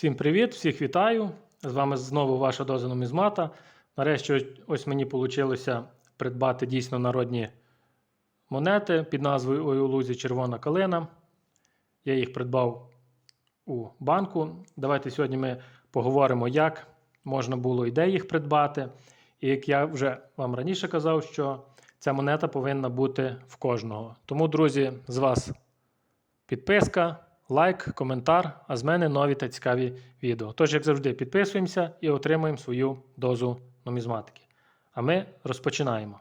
Всім привіт, всіх вітаю. З вами знову ваша доза нумізмата. Нарешті ось, мені вийшло придбати дійсно народні монети під назвою Ой Червона калина. Я їх придбав у банку. Давайте сьогодні ми поговоримо, як можна було і де їх придбати. І як я вже вам раніше казав, що ця монета повинна бути в кожного. Тому, друзі, з вас підписка, лайк, коментар, а з мене нові та цікаві відео. Тож, як завжди, підписуємося і отримуємо свою дозу нумізматики. А ми розпочинаємо.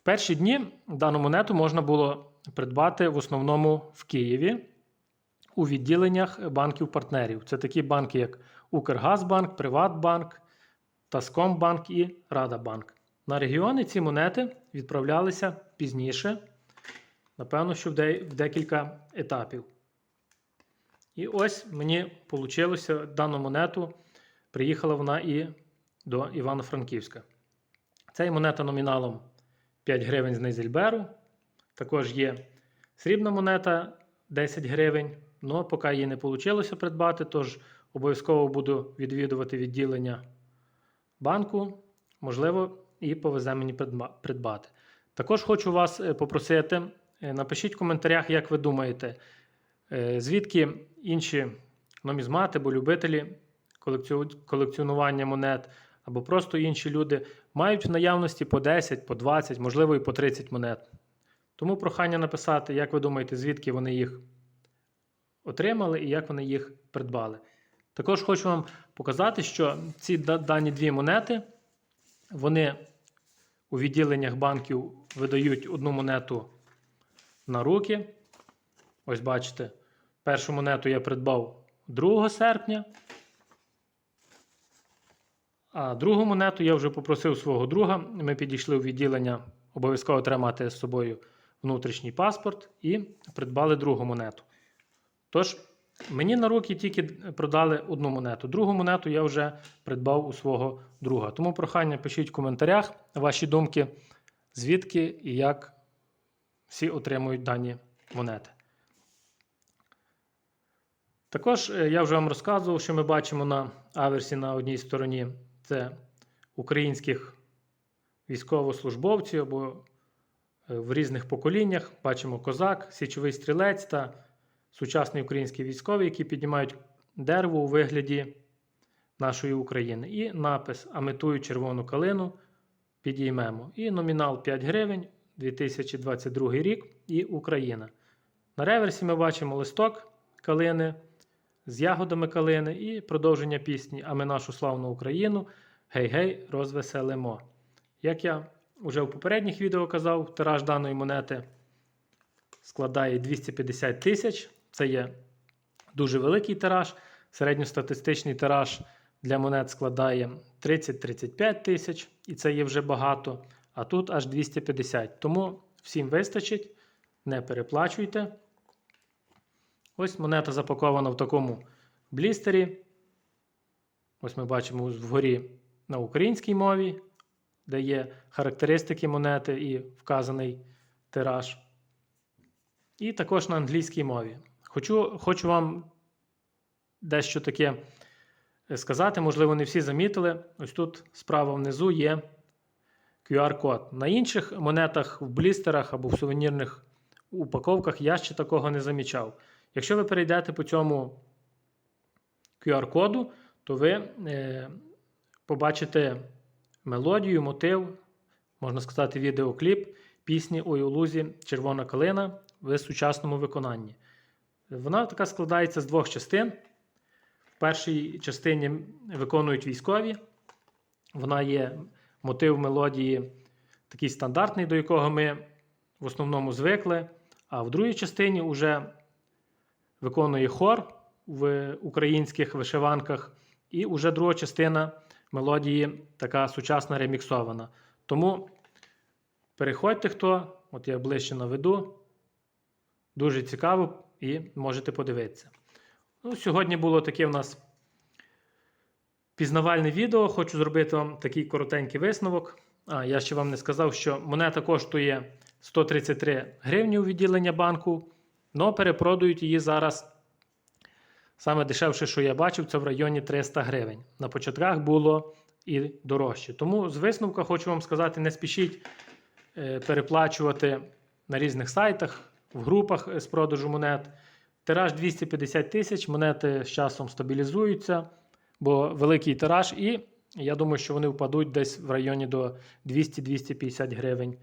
В перші дні дану монету можна було придбати в основному в Києві у відділеннях банків-партнерів. Це такі банки, як Укргазбанк, Приватбанк, Таскомбанк і Радабанк. На регіони ці монети відправлялися пізніше, напевно, що в, де- в декілька етапів. І ось мені вийшло дану монету. Приїхала вона і до Івано-Франківська. Ця монета номіналом 5 гривень з Нейзельберу. Також є срібна монета 10 гривень. Ну, поки її не вийшло придбати, тож обов'язково буду відвідувати відділення банку. Можливо, і повезе мені придбати. Також хочу вас е, попросити, е, напишіть в коментарях, як ви думаєте, е, звідки інші нумізмати або любителі колекціонування монет, або просто інші люди мають в наявності по 10, по 20, можливо, і по 30 монет. Тому прохання написати, як ви думаєте, звідки вони їх отримали і як вони їх придбали. Також хочу вам показати, що ці дані дві монети, вони у відділеннях банків видають одну монету на руки. Ось бачите, першу монету я придбав 2 серпня. А другу монету я вже попросив свого друга. Ми підійшли у відділення, обов'язково треба мати з собою внутрішній паспорт і придбали другу монету. Тож, мені на руки тільки продали одну монету. Другу монету я вже придбав у свого друга. Тому прохання пишіть в коментарях ваші думки, звідки і як всі отримують дані монети. Також е, я вже вам розказував, що ми бачимо на аверсі на одній стороні це українських військовослужбовців або е, в різних поколіннях. Бачимо козак, січовий стрілець та сучасний український військовий, які піднімають дерево у вигляді нашої України. І напис Аметую червону калину підіймемо. І номінал 5 гривень 2022 рік і Україна. На реверсі ми бачимо листок калини з ягодами калини і продовження пісні А ми нашу славну Україну. Гей-гей, розвеселимо. Як я вже в попередніх відео казав, тираж даної монети складає 250 тисяч. Це є дуже великий тираж. Середньостатистичний тираж для монет складає 30-35 тисяч, і це є вже багато. А тут аж 250. Тому всім вистачить, не переплачуйте. Ось монета запакована в такому блістері. Ось ми бачимо вгорі на українській мові, де є характеристики монети і вказаний тираж. І також на англійській мові. Хочу, хочу вам дещо таке сказати, можливо, не всі замітили. Ось тут справа внизу є QR-код. На інших монетах в блістерах або в сувенірних упаковках я ще такого не замічав. Якщо ви перейдете по цьому QR-коду, то ви е, побачите мелодію, мотив, можна сказати, відеокліп пісні у лузі Червона калина в сучасному виконанні. Вона така складається з двох частин. В першій частині виконують військові. Вона є мотив мелодії такий стандартний, до якого ми в основному звикли. А в другій частині вже виконує хор в українських вишиванках, і вже друга частина мелодії така сучасна реміксована. Тому переходьте хто, от я ближче наведу. Дуже цікаво і можете подивитися. Ну, сьогодні було таке в нас пізнавальне відео. Хочу зробити вам такий коротенький висновок. А, я ще вам не сказав, що монета коштує 133 гривні у відділення банку, але перепродають її зараз. Саме дешевше, що я бачив, це в районі 300 гривень. На початках було і дорожче. Тому з висновка хочу вам сказати: не спішіть е, переплачувати на різних сайтах, в групах з продажу монет. Тираж 250 тисяч, монети з часом стабілізуються, бо великий тираж, і я думаю, що вони впадуть десь в районі до 200-250 гривень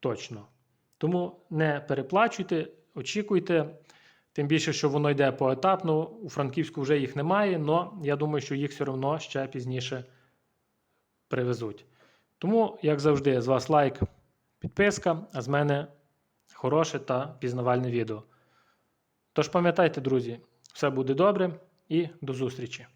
точно. Тому не переплачуйте, очікуйте. Тим більше, що воно йде поетапно. У Франківську вже їх немає, але я думаю, що їх все одно ще пізніше привезуть. Тому, як завжди, з вас лайк, підписка, а з мене хороше та пізнавальне відео. Тож пам'ятайте, друзі, все буде добре і до зустрічі!